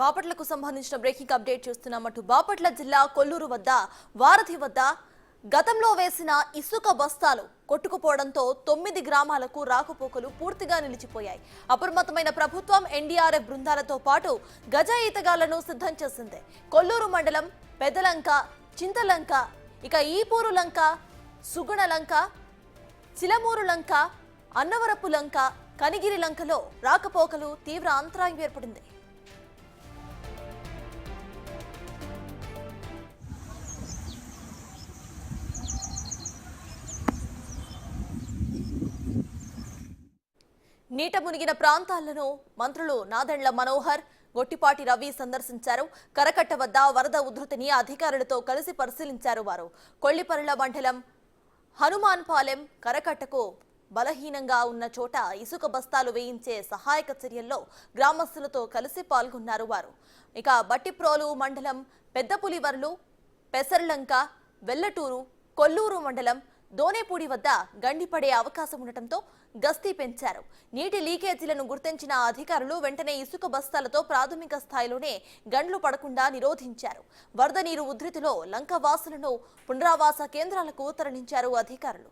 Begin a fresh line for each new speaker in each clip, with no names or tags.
బాపట్లకు సంబంధించిన breaking update చూస్తున్నాం. బాపట్ల జిల్లా కొల్లూరు వద్ద వారధి వద్ద గతంలో వేసిన ఇసుక బస్తాలు కొట్టుకుపోవడంతో తొమ్మిది గ్రామాలకు రాకపోకలు పూర్తిగా నిలిచిపోయాయి. అప్రమత్తమైన ప్రభుత్వం ఎన్డీఆర్ఎఫ్ బృందాలతో పాటు గజ ఈతగాళ్ళను సిద్ధం చేసింది. కొల్లూరు మండలం పెదలంక చింతలంక ఇక ఈపూరు లంక సుగుణ లంక చిలమూరు లంక అన్నవరపు లంక కనిగిరి లంకలో రాకపోకలు తీవ్ర అంతరాయం ఏర్పడింది. నీట మునిగిన ప్రాంతాలను మంత్రులు నాదెండ్ల మనోహర్ గొట్టిపాటి రవి సందర్శించారు. కరకట్ట వద్ద వరద ఉధృతిని అధికారులతో కలిసి పరిశీలించారు వారు. కొల్లిపరుల మండలం హనుమాన్పాలెం కరకట్టకు బలహీనంగా ఉన్న చోట ఇసుక బస్తాలు వేయించే సహాయక చర్యల్లో గ్రామస్తులతో కలిసి పాల్గొన్నారు వారు. ఇక బట్టిప్రోలు మండలం పెద్దపులివర్లు పెసర్లంక వెల్లటూరు కొల్లూరు మండలం దోనేపూడి వద్ద గండిపడే అవకాశం ఉండటంతో గస్తీ పెంచారు. నీటి లీకేజీలను గుర్తించిన అధికారులు వెంటనే ఇసుక బస్తాలతో ప్రాథమిక స్థాయిలోనే గండ్లు పడకుండా నిరోధించారు. వరద నీరు ఉధృతిలో లంక వాసులను పునరావాస కేంద్రాలకు తరలించారు అధికారులు.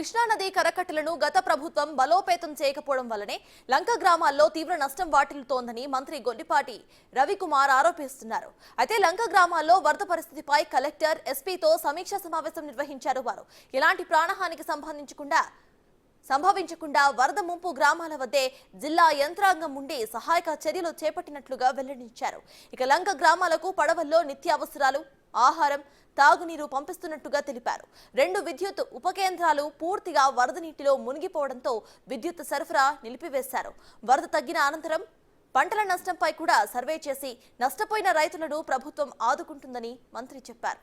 కృష్ణానది కరకట్టలను గత ప్రభుత్వం బలోపేతం చేయకపోవడం వల్లనే లంక గ్రామాల్లో తీవ్ర నష్టం వాటిల్లుతోందని మంత్రి గొల్లిపాటి రవికుమార్ ఆరోపిస్తున్నారు. అయితే లంక గ్రామాల్లో వరద పరిస్థితిపై కలెక్టర్ ఎస్పీతో సమీక్షా సమావేశం నిర్వహించారు వారు. ఎలాంటి ప్రాణహానికి సంబంధించకుండా సంభవించకుండా వరద ముంపు గ్రామాల వద్దే జిల్లా యంత్రాంగం ఉండి సహాయక చర్యలు చేపట్టినట్లుగా వెల్లడించారు. ఇక లంక గ్రామాలకు పడవల్లో నిత్యావసరాలు ఆహారం తాగునీరు పంపిస్తున్నట్టుగా తెలిపారు. రెండు విద్యుత్ ఉపకేంద్రాలు పూర్తిగా వరద నీటిలో మునిగిపోవడంతో విద్యుత్ సరఫరా నిలిపివేశారు. వరద తగ్గిన అనంతరం పంటల నష్టంపై కూడా సర్వే చేసి నష్టపోయిన రైతులను ప్రభుత్వం ఆదుకుంటుందని మంత్రి చెప్పారు.